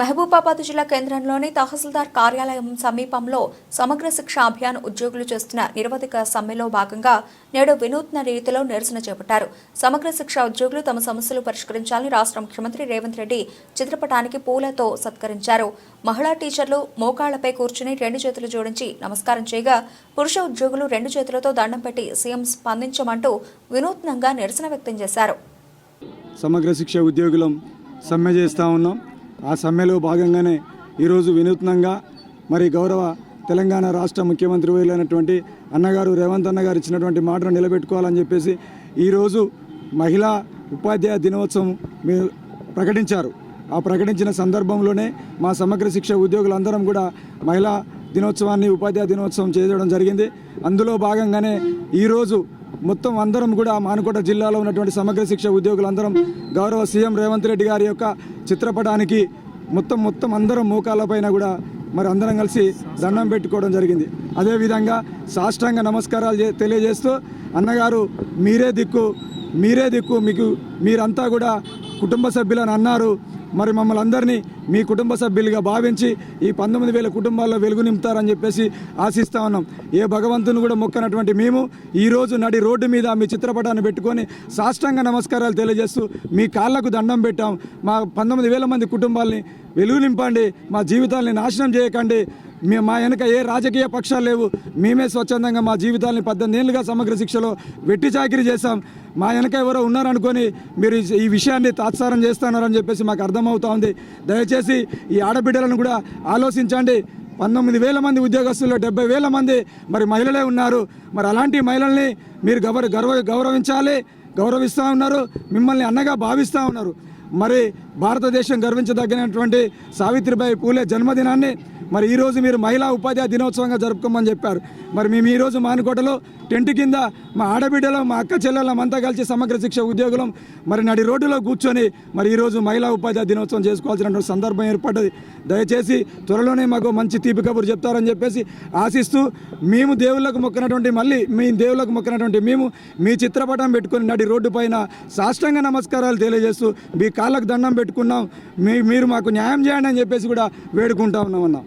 మహబూబాబాద్ జిల్లా కేంద్రంలోని తహసీల్దార్ కార్యాలయం సమీపంలో సమగ్ర శిక్ష అభియాన్ ఉద్యోగులు చేస్తున్న నిరవధిక సమ్మెలో భాగంగా నేడు వినూత్న రీతిలో నిరసన చేపట్టారు. సమగ్ర శిక్ష ఉద్యోగులు తమ సమస్యలు పరిష్కరించాలని రాష్ట్ర ముఖ్యమంత్రి రేవంత్ రెడ్డి చిత్రపటానికి పూలతో సత్కరించారు. మహిళా టీచర్లు మోకాళ్ళపై కూర్చుని రెండు చేతులు జోడించి నమస్కారం చేయగా పురుష ఉద్యోగులు రెండు చేతులతో దండం పెట్టి సీఎం స్పందించమంటూ వినూత్నంగా నిరసన వ్యక్తం చేశారు. సమగ్ర శిక్ష ఉద్యోగులం సమ్మె చేస్తా ఉన్నాం. ఆ సమ్మెలో భాగంగానే ఈరోజు వినూత్నంగా మరి గౌరవ తెలంగాణ రాష్ట్ర ముఖ్యమంత్రి అయినటువంటి అన్నగారు రేవంత్ అన్న గారు ఇచ్చినటువంటి మాటను నిలబెట్టుకోవాలని చెప్పేసి ఈరోజు మహిళా ఉపాధ్యాయ దినోత్సవం మీరు ప్రకటించారు. ఆ ప్రకటించిన సందర్భంలోనే మా సమగ్ర శిక్ష ఉద్యోగులందరం కూడా మహిళా దినోత్సవాన్ని ఉపాధ్యాయ దినోత్సవం చేయడం జరిగింది. అందులో భాగంగానే ఈరోజు మొత్తం అందరం కూడా మానుకోట జిల్లాలో ఉన్నటువంటి సమగ్ర శిక్ష ఉద్యోగులందరం గౌరవ సీఎం రేవంత్ రెడ్డి గారి యొక్క చిత్రపటానికి మొత్తం మొత్తం అందరం మోకాళ్ళపైన కూడా మరి అందరం కలిసి దండం పెట్టుకోవడం జరిగింది. అదేవిధంగా సాష్టాంగ నమస్కారాలు చే- తెలియజేస్తూ అన్నగారు మీరే దిక్కు మీరే దిక్కు మీకు మీరంతా కూడా కుటుంబ సభ్యులని అన్నారు. మరి మమ్మల్ని అందరినీ మీ కుటుంబ సభ్యులుగా భావించి ఈ పంతొమ్మిది వేల కుటుంబాల్లో వెలుగు నింపుతారని చెప్పేసి ఆశిస్తా ఉన్నాం. ఏ భగవంతుని కూడా మొక్కనటువంటి మేము ఈరోజు నడి రోడ్డు మీద మీ చిత్రపటాన్ని పెట్టుకొని సాష్టాంగ నమస్కారాలు తెలియజేస్తూ మీ కాళ్ళకు దండం పెట్టాం. మా పంతొమ్మిది వేల మంది కుటుంబాల్ని వెలుగు నింపండి. మా జీవితాల్ని నాశనం చేయకండి. మేము మా వెనక ఏ రాజకీయ పక్షాలు లేవు. మేమే స్వచ్ఛందంగా మా జీవితాల్ని పద్దెనిమిది ఏళ్ళుగా సమగ్ర శిక్షలో వెట్టి చాకిరీ చేశాం. మా వెనక ఎవరో ఉన్నారనుకొని మీరు ఈ- ఈ విషయాన్ని తాత్సారం చేస్తున్నారని చెప్పేసి మాకు అర్థమవుతా ఉంది. దయచేసి ఈ ఆడబిడ్డలను కూడా ఆలోచించండి. పంతొమ్మిది వేల మంది ఉద్యోగస్తుల్లో డెబ్బై వేల మంది మరి మహిళలే ఉన్నారు. మరి అలాంటి మహిళల్ని మీరు గౌర గౌరవ గౌరవించాలి గౌరవిస్తూ ఉన్నారు. మిమ్మల్ని అన్నగా భావిస్తూ ఉన్నారు. మరి భారతదేశం గర్వించదగినటువంటి సావిత్రిబాయి పూలే జన్మదినాన్ని మరి ఈరోజు మీరు మహిళా ఉపాధ్యాయ దినోత్సవంగా జరుపుకోమని చెప్పారు. మరి మేము ఈరోజు మానుకోటలో టెంట్ కింద మా ఆడబిడ్డలం మా అక్క చెల్లెలం అంతా కలిసి సమగ్ర శిక్ష ఉద్యోగులం మరి నడి రోడ్డులో కూర్చొని మరి ఈరోజు మహిళా ఉపాధ్యాయ దినోత్సవం చేసుకోవాల్సినటువంటి సందర్భం ఏర్పడ్డది. దయచేసి త్వరలోనే మాకు మంచి తీపి కబురు చెప్తారని చెప్పేసి ఆశిస్తూ మేము దేవుళ్ళకు మొక్కినటువంటి మళ్ళీ మీ దేవుళ్ళకు మొక్కినటువంటి మేము మీ చిత్రపటం పెట్టుకొని నడి రోడ్డు పైన సాష్టంగా నమస్కారాలు తెలియజేస్తూ మీ కాళ్ళకు దండం పెట్టుకున్నాం. మీ మీరు మాకు న్యాయం చేయండి అని చెప్పేసి కూడా వేడుకుంటా ఉన్నామన్నా.